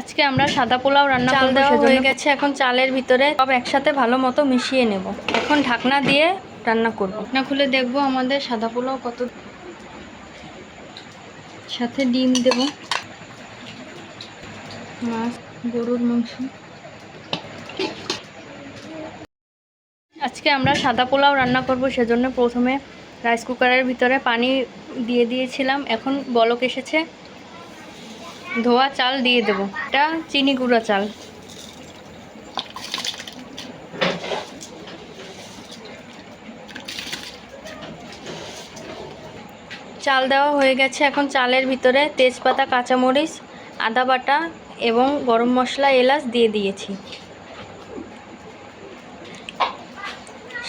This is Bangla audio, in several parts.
আজকে আমরা সাদা পোলাও রান্না চাল দেওয়া হয়ে গেছে এখন চালের ভিতরে সব একসাথে ভালো মতো মিশিয়ে নেব। এখন ঢাকনা দিয়ে রান্না করব। ঢাকনা খুলে দেখব আমাদের সাদা পোলাও কত সাথে ডিম দেব। মাছ গরুর মাংস। আজকে আমরা সাদা পোলাও রান্না করব সেজন্য প্রথমে রাইস কুকারের ভিতরে পানি দিয়ে দিয়েছিলাম। এখন বলক এসেছে। ধোয়া চাল দিয়ে দেবো। এটা চিনি গুঁড়া চাল। চাল দেওয়া হয়ে গেছে এখন চালের ভিতরে তেজপাতা, কাঁচামরিচ, আদা বাটা এবং গরম মশলা, এলাচ দিয়ে দিয়েছি।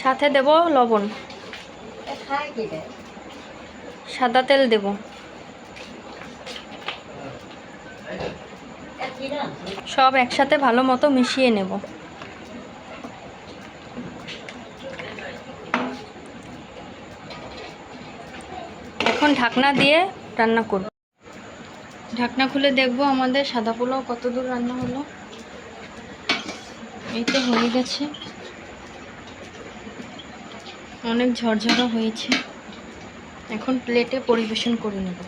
সাথে দেব লবণ। সাদা তেল দেব। সব একসাথে ভালো মতো মিশিয়ে নেব। এখন ঢাকনা দিয়ে রান্না করব। ঢাকনা খুলে দেখব আমাদের সাদা পোলাও কত দূর রান্না হলো। এই তো হয়ে গেছে। অনেক ঝরঝরা হয়েছে। এখন প্লেটে পরিবেশন করে নেব।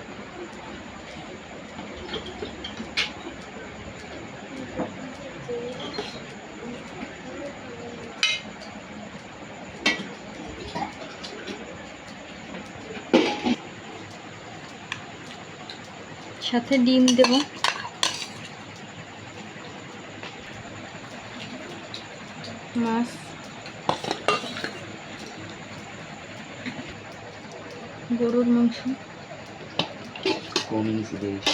সাথে ডিম দেব। মাছ। গরুর মাংস। কমিয়ে দেখিস